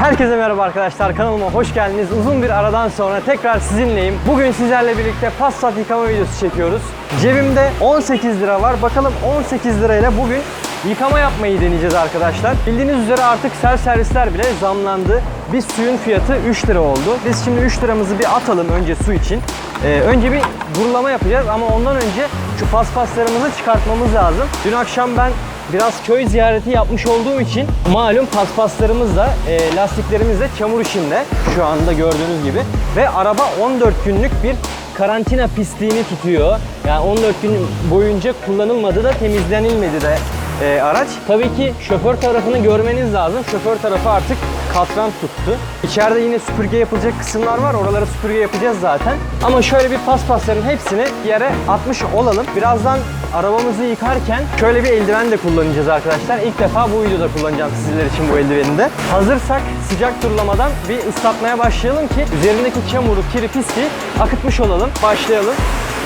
Herkese merhaba arkadaşlar kanalıma hoş geldiniz. Uzun bir aradan sonra tekrar sizinleyim. Bugün sizlerle birlikte Passat yıkama videosu çekiyoruz. Cebimde 18 lira var. Bakalım 18 lirayla bugün yıkama yapmayı deneyeceğiz arkadaşlar. Bildiğiniz üzere artık self servisler bile zamlandı. Bir suyun fiyatı 3 lira oldu. Biz şimdi 3 liramızı bir atalım önce su için. Ee, önce bir durulama yapacağız ama ondan önce şu paspaslarımızı çıkartmamız lazım. Dün akşam ben Biraz köy ziyareti yapmış olduğum için malum paspaslarımız da e, lastiklerimiz de çamur içinde şu anda gördüğünüz gibi. Ve araba 14 günlük bir karantina pisliğini tutuyor. Yani 14 gün boyunca kullanılmadı da temizlenilmedi de e, araç. Tabii ki şoför tarafını görmeniz lazım. Şoför tarafı artık katran tuttu. İçeride yine süpürge yapılacak kısımlar var. Oralara süpürge yapacağız zaten. Ama şöyle bir paspasların hepsini yere atmış olalım. Birazdan arabamızı yıkarken şöyle bir eldiven de kullanacağız arkadaşlar. İlk defa bu videoda kullanacağım sizler için bu eldiveni de. Hazırsak sıcak turlamadan bir ıslatmaya başlayalım ki üzerindeki çamuru, kiri, pisliği akıtmış olalım. Başlayalım.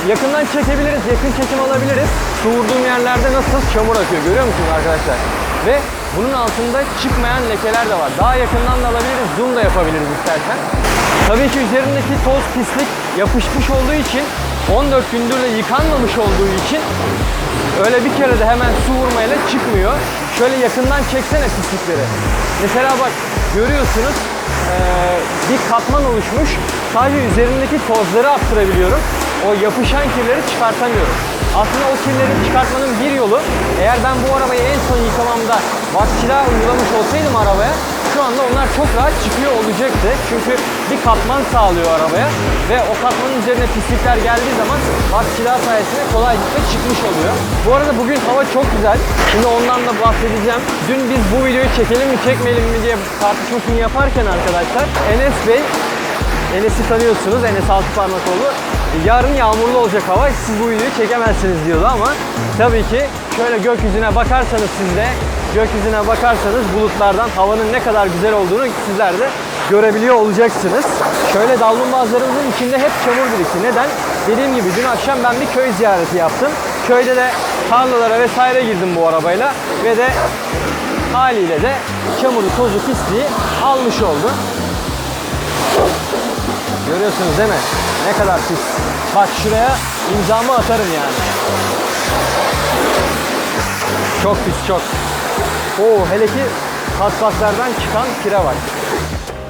Yakından çekebiliriz, yakın çekim alabiliriz. Su vurduğum yerlerde nasıl çamur akıyor görüyor musunuz arkadaşlar? Ve bunun altında çıkmayan lekeler de var. Daha yakından da alabiliriz, zoom da yapabiliriz istersen. Tabii ki üzerindeki toz pislik yapışmış olduğu için 14 gündür de yıkanmamış olduğu için öyle bir kere de hemen su vurmayla çıkmıyor. Şöyle yakından çeksene pislikleri. Mesela bak görüyorsunuz bir katman oluşmuş. Sadece üzerindeki tozları attırabiliyorum. O yapışan kirleri çıkartamıyorum. Aslında o kirleri çıkartmanın bir yolu eğer ben bu arabayı en son yıkamamda vaksila uygulamış olsaydım arabaya şu anda onlar çok rahat çıkıyor olacaktı. Çünkü bir katman sağlıyor arabaya ve o katmanın üzerine pislikler geldiği zaman vaksila sayesinde kolaylıkla çıkmış oluyor. Bu arada bugün hava çok güzel. Şimdi ondan da bahsedeceğim. Dün biz bu videoyu çekelim mi çekmeyelim mi diye tartışmasını yaparken arkadaşlar Enes Bey Enes'i tanıyorsunuz. Enes Altıparmakoğlu. Yarın yağmurlu olacak hava. Siz bu videoyu çekemezsiniz diyordu ama tabii ki şöyle gökyüzüne bakarsanız siz de gökyüzüne bakarsanız bulutlardan havanın ne kadar güzel olduğunu sizler de görebiliyor olacaksınız. Şöyle davlumbazlarımızın içinde hep çamur birikti. Neden? Dediğim gibi dün akşam ben bir köy ziyareti yaptım. Köyde de tarlalara vesaire girdim bu arabayla ve de haliyle de çamuru, tozu, pisliği almış oldu. Görüyorsunuz değil mi? Ne kadar pis. Bak şuraya imzamı atarım yani. Çok pis çok. Oo hele ki paspaslardan çıkan kire var.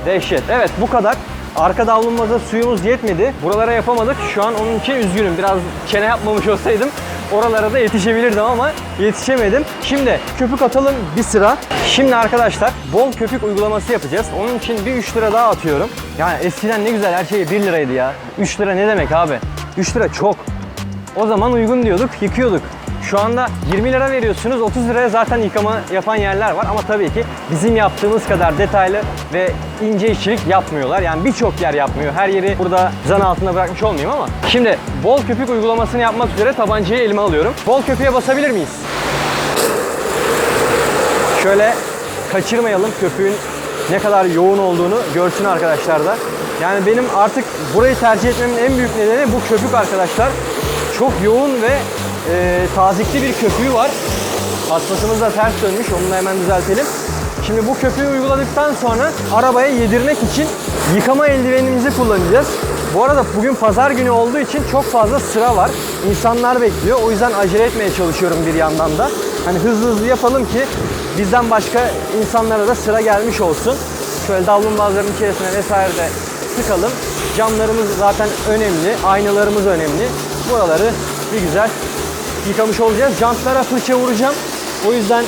Dehşet. Evet bu kadar. Arka davlumbazda suyumuz yetmedi. Buralara yapamadık. Şu an onun için üzgünüm. Biraz çene yapmamış olsaydım oralara da yetişebilirdim ama yetişemedim. Şimdi köpük atalım bir sıra. Şimdi arkadaşlar bol köpük uygulaması yapacağız. Onun için bir 3 lira daha atıyorum. Yani eskiden ne güzel her şey 1 liraydı ya. 3 lira ne demek abi? 3 lira çok. O zaman uygun diyorduk, yıkıyorduk. Şu anda 20 lira veriyorsunuz, 30 liraya zaten yıkama yapan yerler var ama tabii ki bizim yaptığımız kadar detaylı ve ince işçilik yapmıyorlar. Yani birçok yer yapmıyor. Her yeri burada zan altında bırakmış olmayayım ama. Şimdi bol köpük uygulamasını yapmak üzere tabancayı elime alıyorum. Bol köpüğe basabilir miyiz? Şöyle kaçırmayalım köpüğün ne kadar yoğun olduğunu görsün arkadaşlar da. Yani benim artık burayı tercih etmemin en büyük nedeni bu köpük arkadaşlar. Çok yoğun ve e, tazikli bir köpüğü var. Paspasımız da ters dönmüş. Onu da hemen düzeltelim. Şimdi bu köpüğü uyguladıktan sonra arabaya yedirmek için yıkama eldivenimizi kullanacağız. Bu arada bugün pazar günü olduğu için çok fazla sıra var. İnsanlar bekliyor. O yüzden acele etmeye çalışıyorum bir yandan da. Hani hızlı hızlı yapalım ki bizden başka insanlara da sıra gelmiş olsun. Şöyle davlumbazların içerisine vesaire de sıkalım. Camlarımız zaten önemli. Aynalarımız önemli. Buraları bir güzel yıkamış olacağız. Jantlara fırça vuracağım. O yüzden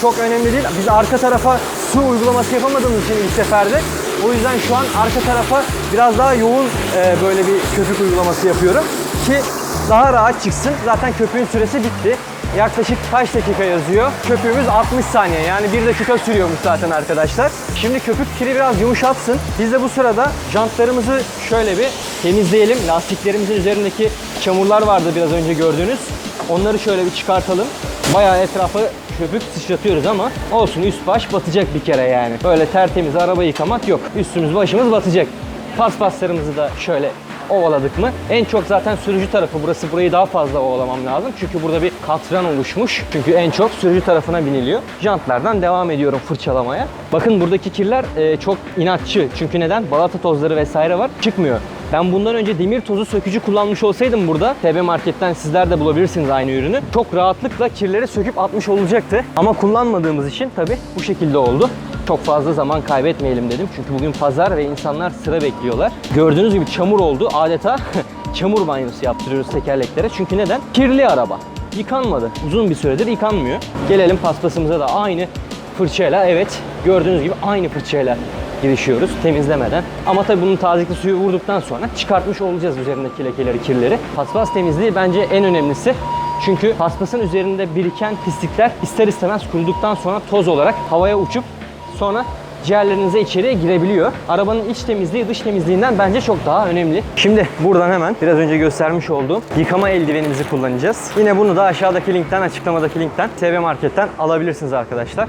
çok önemli değil. Biz arka tarafa su uygulaması yapamadığımız için ilk seferde. O yüzden şu an arka tarafa biraz daha yoğun e, böyle bir köpük uygulaması yapıyorum. Ki daha rahat çıksın. Zaten köpüğün süresi bitti. Yaklaşık kaç dakika yazıyor? Köpüğümüz 60 saniye. Yani 1 dakika sürüyormuş zaten arkadaşlar. Şimdi köpük kiri biraz yumuşatsın. Biz de bu sırada jantlarımızı şöyle bir temizleyelim. Lastiklerimizin üzerindeki çamurlar vardı biraz önce gördüğünüz. Onları şöyle bir çıkartalım. Bayağı etrafı köpük sıçratıyoruz ama olsun üst baş batacak bir kere yani. Böyle tertemiz araba yıkamak yok. Üstümüz başımız batacak. Paspaslarımızı da şöyle ovaladık mı? En çok zaten sürücü tarafı burası. Burayı daha fazla ovalamam lazım. Çünkü burada bir katran oluşmuş. Çünkü en çok sürücü tarafına biniliyor. Jantlardan devam ediyorum fırçalamaya. Bakın buradaki kirler e, çok inatçı. Çünkü neden? Balata tozları vesaire var. Çıkmıyor. Ben bundan önce demir tozu sökücü kullanmış olsaydım burada TB Market'ten sizler de bulabilirsiniz aynı ürünü. Çok rahatlıkla kirleri söküp atmış olacaktı. Ama kullanmadığımız için tabi bu şekilde oldu. Çok fazla zaman kaybetmeyelim dedim. Çünkü bugün pazar ve insanlar sıra bekliyorlar. Gördüğünüz gibi çamur oldu. Adeta çamur banyosu yaptırıyoruz tekerleklere. Çünkü neden? Kirli araba. Yıkanmadı. Uzun bir süredir yıkanmıyor. Gelelim paspasımıza da aynı fırçayla evet gördüğünüz gibi aynı fırçayla girişiyoruz temizlemeden. Ama tabii bunun tazikli suyu vurduktan sonra çıkartmış olacağız üzerindeki lekeleri, kirleri. Paspas temizliği bence en önemlisi. Çünkü paspasın üzerinde biriken pislikler ister istemez kuruduktan sonra toz olarak havaya uçup sonra ciğerlerinize içeriye girebiliyor. Arabanın iç temizliği dış temizliğinden bence çok daha önemli. Şimdi buradan hemen biraz önce göstermiş olduğum yıkama eldivenimizi kullanacağız. Yine bunu da aşağıdaki linkten, açıklamadaki linkten TV Market'ten alabilirsiniz arkadaşlar.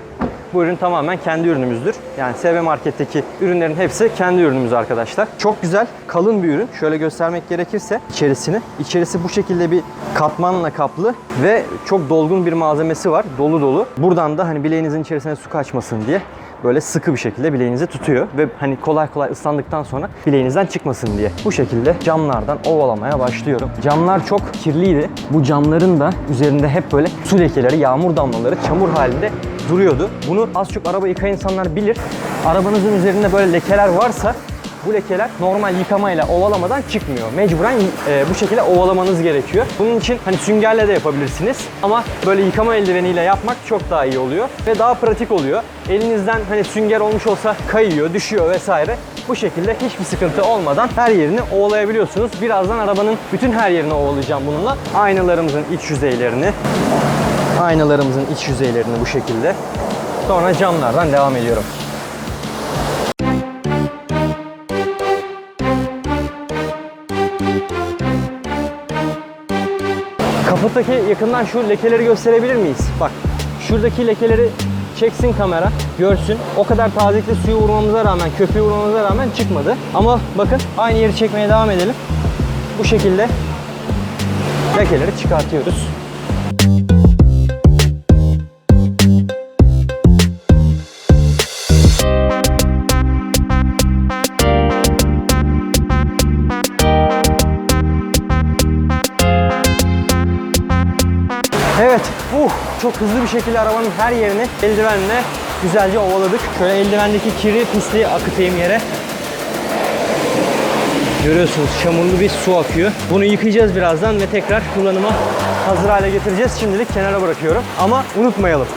Bu ürün tamamen kendi ürünümüzdür. Yani SV Market'teki ürünlerin hepsi kendi ürünümüz arkadaşlar. Çok güzel, kalın bir ürün. Şöyle göstermek gerekirse içerisini. İçerisi bu şekilde bir katmanla kaplı ve çok dolgun bir malzemesi var. Dolu dolu. Buradan da hani bileğinizin içerisine su kaçmasın diye böyle sıkı bir şekilde bileğinizi tutuyor ve hani kolay kolay ıslandıktan sonra bileğinizden çıkmasın diye. Bu şekilde camlardan ovalamaya başlıyorum. Camlar çok kirliydi. Bu camların da üzerinde hep böyle su lekeleri, yağmur damlaları çamur halinde duruyordu. Bunu az çok araba yıkayan insanlar bilir. Arabanızın üzerinde böyle lekeler varsa bu lekeler normal yıkamayla ovalamadan çıkmıyor. Mecburen e, bu şekilde ovalamanız gerekiyor. Bunun için hani süngerle de yapabilirsiniz. Ama böyle yıkama eldiveniyle yapmak çok daha iyi oluyor. Ve daha pratik oluyor. Elinizden hani sünger olmuş olsa kayıyor, düşüyor vesaire. Bu şekilde hiçbir sıkıntı olmadan her yerini ovalayabiliyorsunuz. Birazdan arabanın bütün her yerini ovalayacağım bununla. Aynalarımızın iç yüzeylerini, aynalarımızın iç yüzeylerini bu şekilde. Sonra camlardan devam ediyorum. Kaputtaki yakından şu lekeleri gösterebilir miyiz? Bak şuradaki lekeleri çeksin kamera, görsün. O kadar tazikli suyu vurmamıza rağmen, köpüğü vurmamıza rağmen çıkmadı. Ama bakın aynı yeri çekmeye devam edelim. Bu şekilde lekeleri çıkartıyoruz. Şekilde arabanın her yerini eldivenle güzelce ovaladık. Şöyle eldivendeki kiri, pisliği akıtayım yere. Görüyorsunuz çamurlu bir su akıyor. Bunu yıkayacağız birazdan ve tekrar kullanıma hazır hale getireceğiz. Şimdilik kenara bırakıyorum. Ama unutmayalım.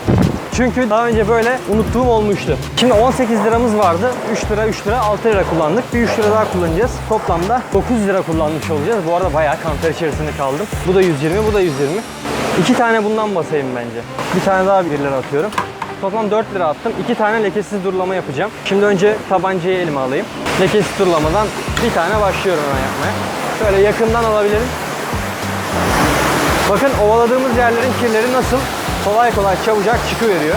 Çünkü daha önce böyle unuttuğum olmuştu. Şimdi 18 liramız vardı. 3 lira, 3 lira, 6 lira kullandık. Bir 3 lira daha kullanacağız. Toplamda 9 lira kullanmış olacağız. Bu arada bayağı kanter içerisinde kaldım. Bu da 120, bu da 120. İki tane bundan basayım bence. Bir tane daha 1 lira atıyorum. Toplam 4 lira attım. İki tane lekesiz durulama yapacağım. Şimdi önce tabancayı elime alayım. Lekesiz durulamadan bir tane başlıyorum hemen yapmaya. Şöyle yakından alabilirim. Bakın ovaladığımız yerlerin kirleri nasıl kolay kolay çabucak çıkıveriyor.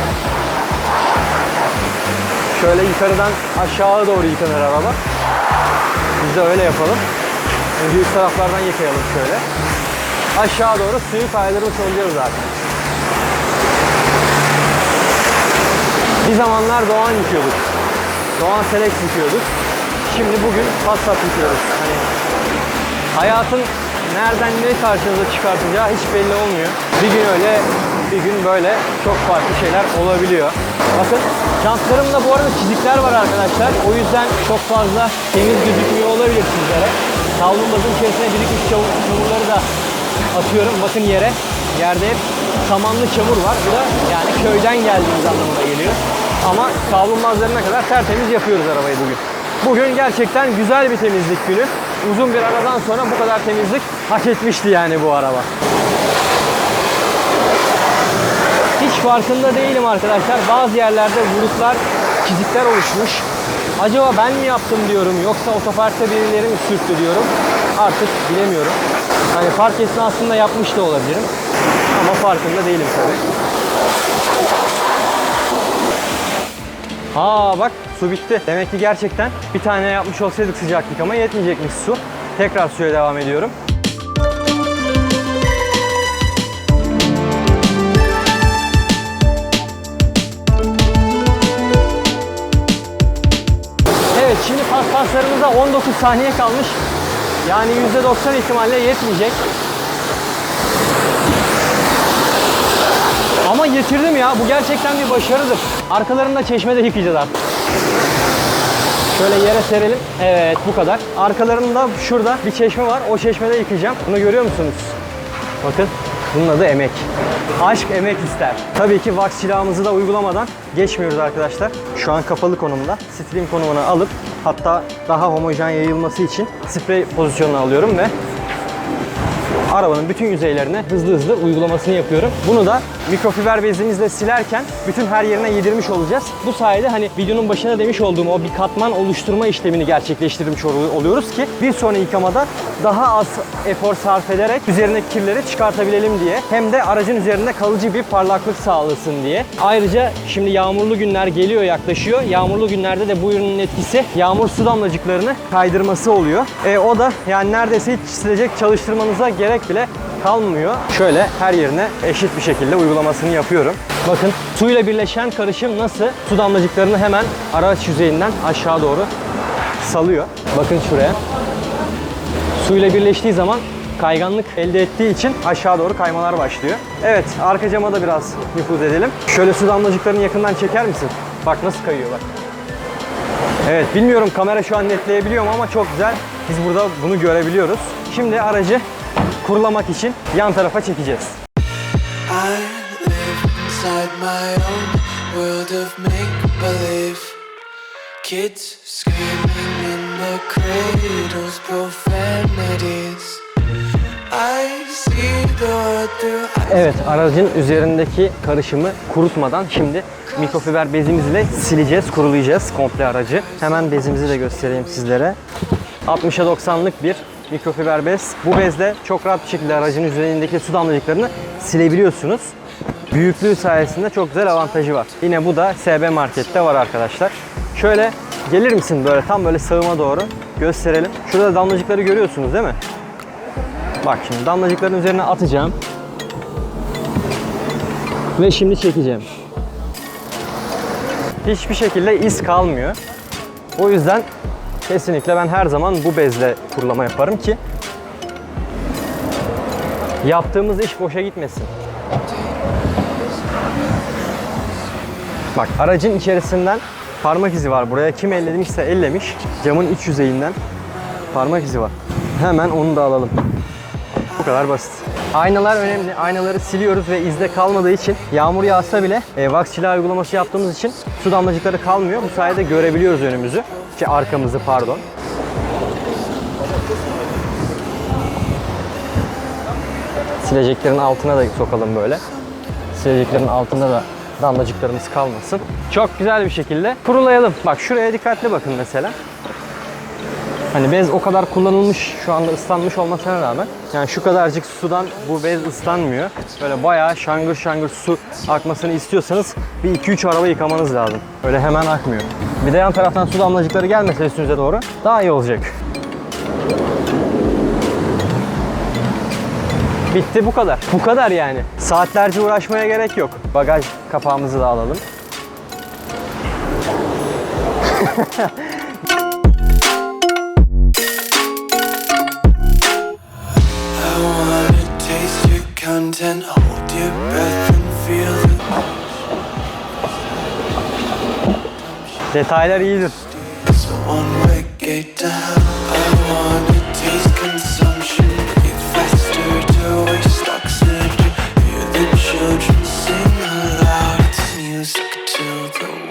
Şöyle yukarıdan aşağı doğru yıkanır araba. Biz de öyle yapalım. Önce üst taraflardan yıkayalım şöyle. Aşağı doğru suyu kaydırmış olacağız zaten. Bir zamanlar Doğan yıkıyorduk. Doğan Selex yıkıyorduk. Şimdi bugün Passat yıkıyoruz. Hani hayatın nereden ne karşınıza çıkartacağı hiç belli olmuyor. Bir gün öyle, bir gün böyle çok farklı şeyler olabiliyor. Bakın jantlarımda bu arada çizikler var arkadaşlar. O yüzden çok fazla temiz gözükmüyor olabilir sizlere. Kavlumbazın içerisine birikmiş çamur- çamurları da atıyorum. Bakın yere. Yerde hep samanlı çamur var. Bu da yani köyden geldiğimiz anlamına geliyor. Ama kavlumbazlarına kadar tertemiz yapıyoruz arabayı bugün. Bugün gerçekten güzel bir temizlik günü. Uzun bir aradan sonra bu kadar temizlik hak etmişti yani bu araba. Hiç farkında değilim arkadaşlar. Bazı yerlerde vuruklar, çizikler oluşmuş. Acaba ben mi yaptım diyorum yoksa otoparkta birileri mi sürttü diyorum. Artık bilemiyorum. Hani park esnasında yapmış da olabilirim. Ama farkında değilim tabii. Aa bak su bitti. Demek ki gerçekten bir tane yapmış olsaydık sıcaklık ama yetmeyecekmiş su. Tekrar suya devam ediyorum. 19 saniye kalmış. Yani %90 ihtimalle yetmeyecek. Ama getirdim ya. Bu gerçekten bir başarıdır. Arkalarını da çeşmede yıkayacağız artık. Şöyle yere serelim. Evet bu kadar. Arkalarında şurada bir çeşme var. O çeşmede yıkayacağım. Bunu görüyor musunuz? Bakın. Bunun adı emek. Aşk emek ister. Tabii ki wax silahımızı da uygulamadan geçmiyoruz arkadaşlar. Şu an kapalı konumda. Stream konumuna alıp hatta daha homojen yayılması için sprey pozisyonuna alıyorum ve arabanın bütün yüzeylerine hızlı hızlı uygulamasını yapıyorum. Bunu da mikrofiber bezimizle silerken bütün her yerine yedirmiş olacağız. Bu sayede hani videonun başına demiş olduğum o bir katman oluşturma işlemini gerçekleştirmiş ol- oluyoruz ki bir sonraki yıkamada daha az efor sarf ederek üzerindeki kirleri çıkartabilelim diye hem de aracın üzerinde kalıcı bir parlaklık sağlasın diye. Ayrıca şimdi yağmurlu günler geliyor yaklaşıyor. Yağmurlu günlerde de bu ürünün etkisi yağmur su damlacıklarını kaydırması oluyor. E, o da yani neredeyse hiç silecek çalıştırmanıza gerek bile kalmıyor. Şöyle her yerine eşit bir şekilde uygulamasını yapıyorum. Bakın suyla birleşen karışım nasıl su damlacıklarını hemen araç yüzeyinden aşağı doğru salıyor. Bakın şuraya. Suyla birleştiği zaman kayganlık elde ettiği için aşağı doğru kaymalar başlıyor. Evet, arka cama da biraz nüfuz edelim. Şöyle su damlacıklarını yakından çeker misin? Bak nasıl kayıyor bak. Evet, bilmiyorum kamera şu an netleyebiliyor mu ama çok güzel. Biz burada bunu görebiliyoruz. Şimdi aracı kurulamak için yan tarafa çekeceğiz. Kids screaming in the cradles, profanities. Evet, aracın üzerindeki karışımı kurutmadan şimdi mikrofiber bezimizle sileceğiz, kurulayacağız komple aracı. Hemen bezimizi de göstereyim sizlere. 60'a 90'lık bir mikrofiber bez. Bu bezle çok rahat bir şekilde aracın üzerindeki su damlacıklarını silebiliyorsunuz. Büyüklüğü sayesinde çok güzel avantajı var. Yine bu da SB Market'te var arkadaşlar. Şöyle gelir misin böyle tam böyle sağıma doğru gösterelim. Şurada damlacıkları görüyorsunuz değil mi? Bak şimdi damlacıkların üzerine atacağım. Ve şimdi çekeceğim. Hiçbir şekilde iz kalmıyor. O yüzden kesinlikle ben her zaman bu bezle kurulama yaparım ki yaptığımız iş boşa gitmesin. Bak aracın içerisinden parmak izi var. Buraya kim ellemişse ellemiş. Camın iç yüzeyinden parmak izi var. Hemen onu da alalım. Bu kadar basit. Aynalar önemli. Aynaları siliyoruz ve izde kalmadığı için yağmur yağsa bile e, wax silahı uygulaması yaptığımız için su damlacıkları kalmıyor. Bu sayede görebiliyoruz önümüzü. Şey, arkamızı pardon. Sileceklerin altına da sokalım böyle. Sileceklerin altında da damlacıklarımız kalmasın. Çok güzel bir şekilde kurulayalım. Bak şuraya dikkatli bakın mesela. Hani bez o kadar kullanılmış, şu anda ıslanmış olmasına rağmen yani şu kadarcık sudan bu bez ıslanmıyor. Böyle bayağı şangır şangır su akmasını istiyorsanız bir 2-3 araba yıkamanız lazım. Öyle hemen akmıyor. Bir de yan taraftan su damlacıkları gelmese üstünüze doğru daha iyi olacak. Bitti bu kadar. Bu kadar yani. Saatlerce uğraşmaya gerek yok. Bagaj kapağımızı da alalım. content, hold your breath and feel the Detaylar iyidir. It's a one-way gate to hell. I wanna taste consumption, breathe faster to waste oxygen. Hear the children sing aloud. It's music till the wick burns out.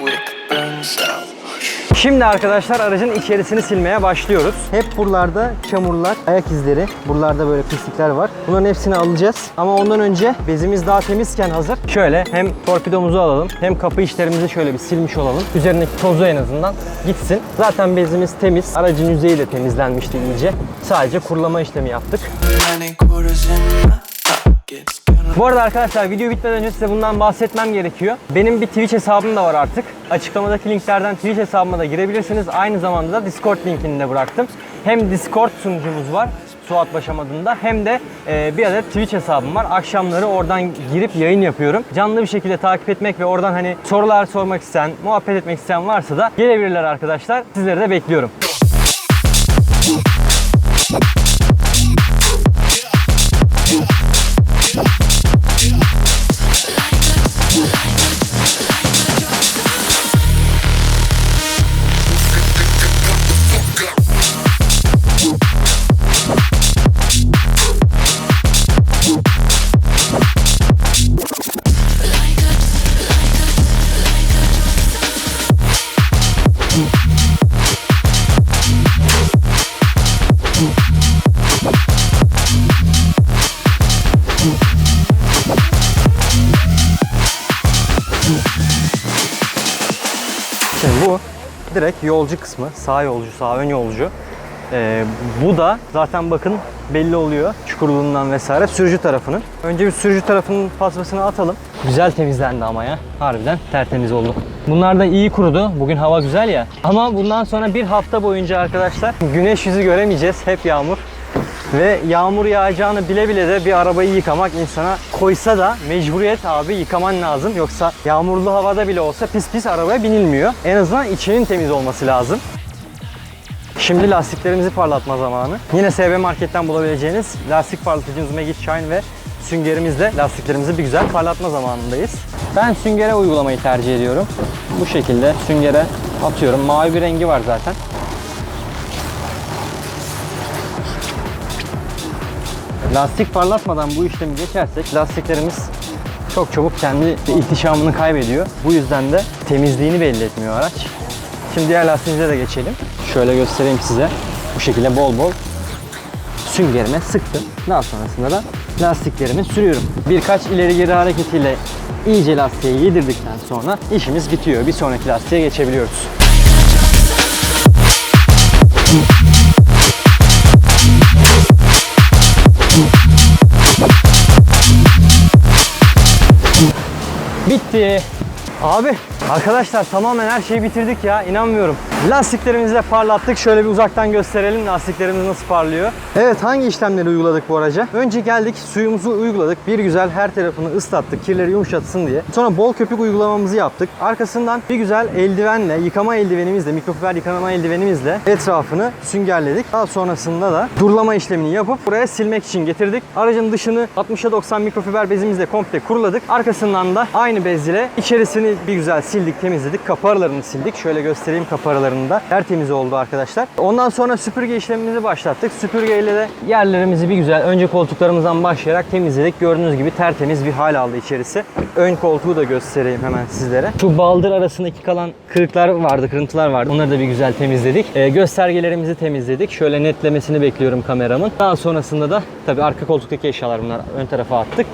Şimdi arkadaşlar aracın içerisini silmeye başlıyoruz. Hep buralarda çamurlar, ayak izleri, buralarda böyle pislikler var. Bunların hepsini alacağız. Ama ondan önce bezimiz daha temizken hazır. Şöyle hem torpidomuzu alalım hem kapı işlerimizi şöyle bir silmiş olalım. Üzerindeki tozu en azından gitsin. Zaten bezimiz temiz. Aracın yüzeyi de temizlenmişti iyice. Sadece kurulama işlemi yaptık. Bu arada arkadaşlar video bitmeden önce size bundan bahsetmem gerekiyor. Benim bir Twitch hesabım da var artık. Açıklamadaki linklerden Twitch hesabıma da girebilirsiniz. Aynı zamanda da Discord linkini de bıraktım. Hem Discord sunucumuz var. Suat Başam adında hem de e, bir adet Twitch hesabım var. Akşamları oradan girip yayın yapıyorum. Canlı bir şekilde takip etmek ve oradan hani sorular sormak isteyen, muhabbet etmek isteyen varsa da gelebilirler arkadaşlar. Sizleri de bekliyorum. Direkt yolcu kısmı. Sağ yolcu, sağ ön yolcu. Ee, bu da zaten bakın belli oluyor çukurluğundan vesaire sürücü tarafının. Önce bir sürücü tarafının pasmasını atalım. Güzel temizlendi ama ya. Harbiden tertemiz oldu. Bunlar da iyi kurudu. Bugün hava güzel ya. Ama bundan sonra bir hafta boyunca arkadaşlar güneş yüzü göremeyeceğiz. Hep yağmur. Ve yağmur yağacağını bile bile de bir arabayı yıkamak insana koysa da mecburiyet abi yıkaman lazım. Yoksa yağmurlu havada bile olsa pis pis arabaya binilmiyor. En azından içinin temiz olması lazım. Şimdi lastiklerimizi parlatma zamanı. Yine SB Market'ten bulabileceğiniz lastik parlatıcımız Magic Shine ve süngerimizle lastiklerimizi bir güzel parlatma zamanındayız. Ben süngere uygulamayı tercih ediyorum. Bu şekilde süngere atıyorum. Mavi bir rengi var zaten. Lastik parlatmadan bu işlemi geçersek lastiklerimiz çok çabuk kendi ihtişamını kaybediyor. Bu yüzden de temizliğini belli etmiyor araç. Şimdi diğer lastiğimize de geçelim. Şöyle göstereyim size. Bu şekilde bol bol süngerime sıktım. Daha sonrasında da lastiklerimi sürüyorum. Birkaç ileri geri hareketiyle iyice lastiğe yedirdikten sonra işimiz bitiyor. Bir sonraki lastiğe geçebiliyoruz. Bitti. Abi arkadaşlar tamamen her şeyi bitirdik ya inanmıyorum. Lastiklerimizi de parlattık. Şöyle bir uzaktan gösterelim lastiklerimiz nasıl parlıyor. Evet hangi işlemleri uyguladık bu araca? Önce geldik suyumuzu uyguladık. Bir güzel her tarafını ıslattık kirleri yumuşatsın diye. Sonra bol köpük uygulamamızı yaptık. Arkasından bir güzel eldivenle yıkama eldivenimizle mikrofiber yıkama eldivenimizle etrafını süngerledik. Daha sonrasında da durulama işlemini yapıp buraya silmek için getirdik. Aracın dışını 60'a 90 mikrofiber bezimizle komple kuruladık. Arkasından da aynı bez ile içerisini bir güzel sildik, temizledik. Kapı aralarını sildik. Şöyle göstereyim kapı aralarını da. Tertemiz oldu arkadaşlar. Ondan sonra süpürge işlemimizi başlattık. Süpürge ile de yerlerimizi bir güzel önce koltuklarımızdan başlayarak temizledik. Gördüğünüz gibi tertemiz bir hal aldı içerisi. Ön koltuğu da göstereyim hemen sizlere. Şu baldır arasındaki kalan kırıklar vardı, kırıntılar vardı. Onları da bir güzel temizledik. Ee, göstergelerimizi temizledik. Şöyle netlemesini bekliyorum kameramın. Daha sonrasında da tabii arka koltuktaki eşyalar bunlar ön tarafa attık.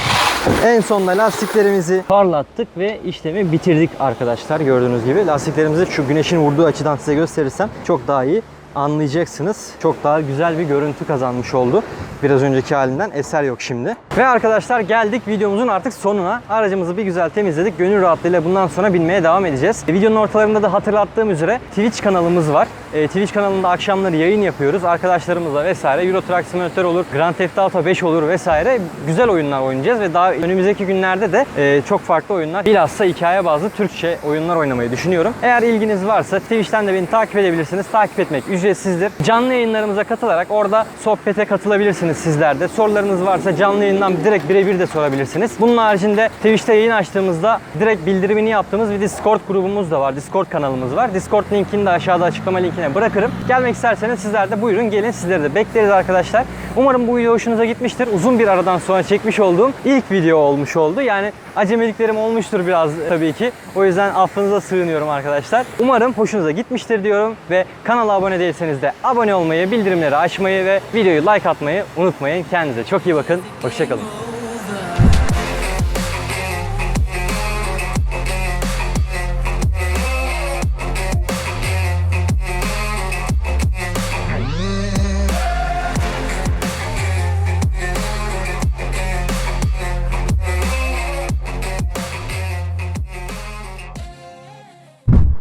En sonunda lastiklerimizi parlattık ve işlemi bitirdik arkadaşlar gördüğünüz gibi. Lastiklerimizi şu güneşin vurduğu açıdan size gösterirsem çok daha iyi anlayacaksınız. Çok daha güzel bir görüntü kazanmış oldu. Biraz önceki halinden eser yok şimdi. Ve arkadaşlar geldik videomuzun artık sonuna. Aracımızı bir güzel temizledik. Gönül rahatlığıyla bundan sonra binmeye devam edeceğiz. E, Videonun ortalarında da hatırlattığım üzere Twitch kanalımız var. E, Twitch kanalında akşamları yayın yapıyoruz. Arkadaşlarımızla vesaire Euro Truck Simulator olur, Grand Theft Auto 5 olur vesaire. Güzel oyunlar oynayacağız ve daha önümüzdeki günlerde de e, çok farklı oyunlar, bilhassa hikaye bazlı Türkçe oyunlar oynamayı düşünüyorum. Eğer ilginiz varsa Twitch'ten de beni takip edebilirsiniz. Takip etmek ücretsizdir. Canlı yayınlarımıza katılarak orada sohbete katılabilirsiniz sizler de. Sorularınız varsa canlı yayından direkt birebir de sorabilirsiniz. Bunun haricinde Twitch'te yayın açtığımızda direkt bildirimini yaptığımız bir Discord grubumuz da var. Discord kanalımız var. Discord linkini de aşağıda açıklama linkine bırakırım. Gelmek isterseniz sizler de buyurun gelin sizleri de bekleriz arkadaşlar. Umarım bu video hoşunuza gitmiştir. Uzun bir aradan sonra çekmiş olduğum ilk video olmuş oldu. Yani acemiliklerim olmuştur biraz tabii ki. O yüzden affınıza sığınıyorum arkadaşlar. Umarım hoşunuza gitmiştir diyorum ve kanala abone değilseniz de abone olmayı, bildirimleri açmayı ve videoyu like atmayı unutmayın. Kendinize çok iyi bakın. Hoşçakalın.